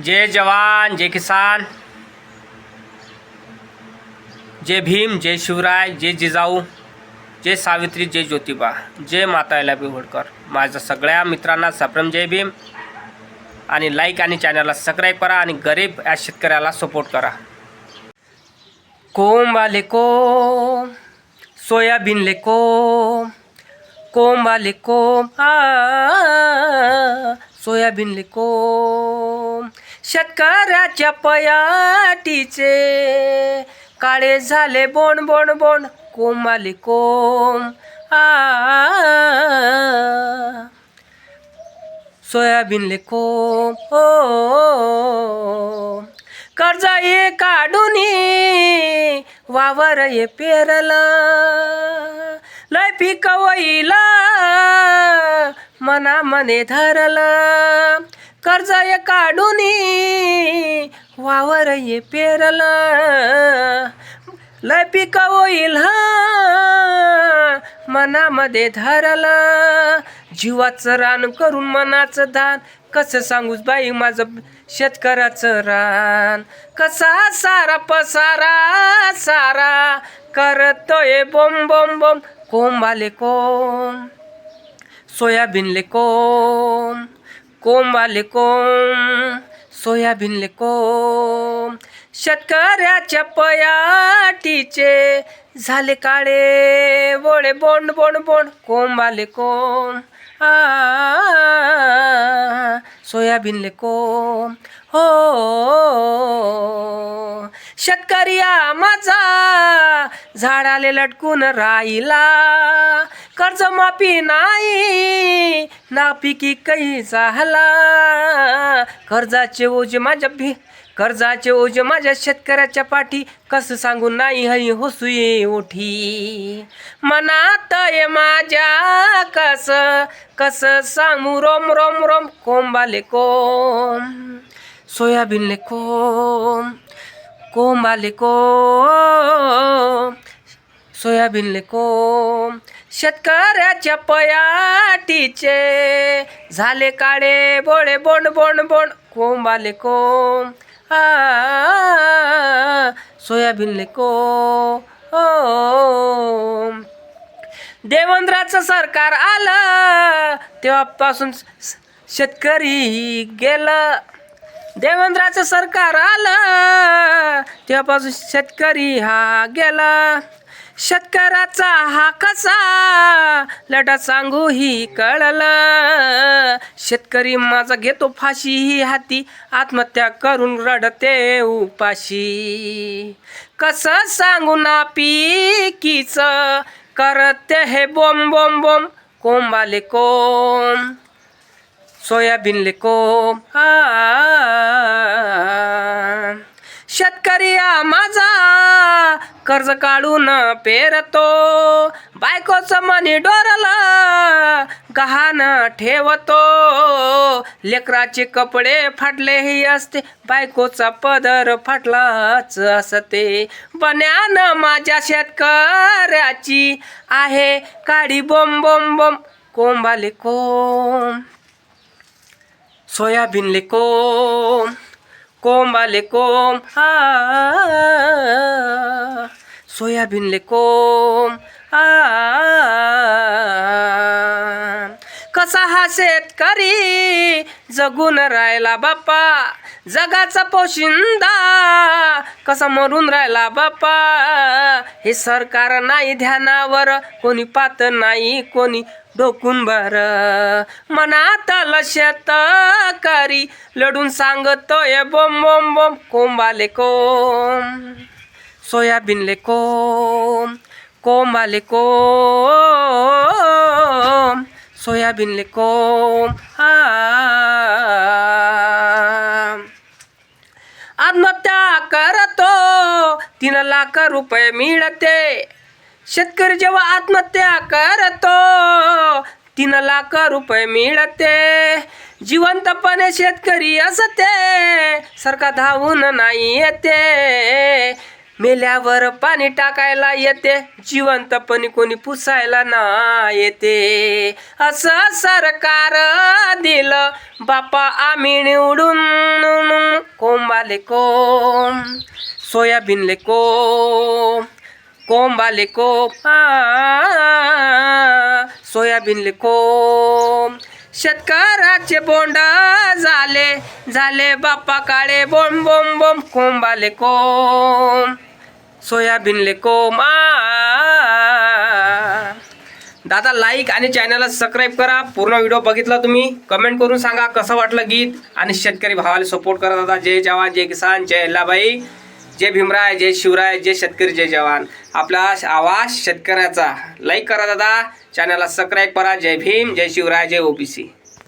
जय जवान जय किसान जय भीम जय शिवराय जय जिजाऊ जय सावित्री जय ज्योतिबा जय माता बी होळकर. माझ्या सगळ्या मित्रांना सप्रम जय भीम आणि लाईक आणि चॅनलला सबस्क्राईब करा आणि गरीब या शेतकऱ्याला सपोर्ट करा. कोंब आले कोंब सोयाबीन ले कोंब कोंब आले कोंब आ सोयाबीन ले कोंब शेतकऱ्याच्या पयाटीचे. काळे झाले बोण बोण बोण कोंब आले आ. सोयाबीनले कोम. हो कर्ज ये काढून वावर ये पेरला. लय पिकवईला मना मने धरला. कर्ज ये काढून वावर ये पेरल. लय पिकवईल मनामध्ये धरल. जीवाचं रान करून मनाचं दान. कसं सांगूच बाई माझं शेतकऱ्याचं रान? कसा सारा पसारा सारा करतोय बोम बोम बोम कोंबाले कोम सोयाबीनले कोम कोंबाले कोम कोंब सोयाबीनले कोंब शेतकऱ्याच्या पयाटीचे झाले काळे बोळे बोंड बोंड बोंड कोंबाले कोंब आ सोयाबीनले कोंब हो शेतकरी माझा. झाडाले लटकून राहिला. कर्जमाफी नाही नापिकी काही झाला. कर्जाचे ओझे माझ्या भी कर्जाचे ओझे माझ्या शेतकऱ्याच्या पाठी. कसं सांगू नाही हई होसुये ओठी मनात ये माझ्या कस कस सांगू रोम रोम रोम कोंबाले कोम सोयाबीनले कोम कोंबाले कोंब सोयाबीनले कोम शेतकऱ्याच्या पयाटीचे झाले काळे बोळे बोंड बोंड बोंड. कोंब आले कोंब आ सोयाबीनले कोंब देवेंद्राचं सरकार आलं तेव्हापासून शेतकरी गेलं. देवेंद्राचं सरकार आलं तेव्हापासून शेतकरी हा गेला. शेतकऱ्याचा हा कसा? लढा सांगू ही कळलं. शेतकरी माझा घेतो फाशी ही हाती आत्महत्या करून रडते उपाशी. कसं सांगू ना पिकीच? करते हे बोम बोम बोम कोंबाले कोंब. सोयाबीनले कोंब शेतकरी हा माझा कर्ज काढून पेरतो. बायकोचं मनी डोरला गहाण ठेवतो. लेकराचे कपडे फाटलेही असते बायकोचा पदर फाटलाच असते. बन्यान माझ्या शेतकऱ्याची आहे काडी बोम बोम बोम कोंबाले कोंब. सोयाबीनले कोंब कोंबाले कोंब हा सोयाबीनले कोंब आ कसा हा शेतकरी. जगून राहिला बाप्पा जगाचा पोशिंदा. कसा मरून राहिला बाप्पा हे सरकार नाही ध्यानावर. कोणी पात नाही कोणी डोकून बर मनात शेतकरी. लढून सांगतोय बोम बोम बोम कोंबाले कोम सोयाबीनले कोम कोंबाले कोम सोयाबीनले कोम हा. आत्महत्या करतो तीन लाख रुपये मिळते. शेतकरी जेव्हा आत्महत्या करतो तीन लाख रुपये मिळते. जिवंतपणे शेतकरी असते सरकार धावून नाही येते. मेल्यावर पाणी टाकायला येते. जिवंतपणी कोणी पुसायला ना येते. असं सरकार दिलं. बापा आम्ही निवडून कोंबाले कोम सोयाबीनले कोम कोंबाले कोंब. आ, सोयाबीनले कोम शेतकऱ्याचे बोंड झाले. झाले बाप्पा काळे बोंब बोम बोम कोंबाले कोम सोयाबीनले कोंब दादा लाईक आणि चॅनलला सबस्क्राईब करा. पूर्ण व्हिडिओ बघितला तुम्ही कमेंट करून सांगा कसं वाटलं गीत आणि शेतकरी भावाला सपोर्ट करा दादा. जय जवान जय किसान जय अल्लाबाई जय भीमराय जय शिवराय जय शेतकरी जय जवान. आपला आवाज शेतकऱ्याचा. लाईक करा दादा. चॅनलला सबस्क्राईब करा. जय भीम जय शिवराय जय ओबीसी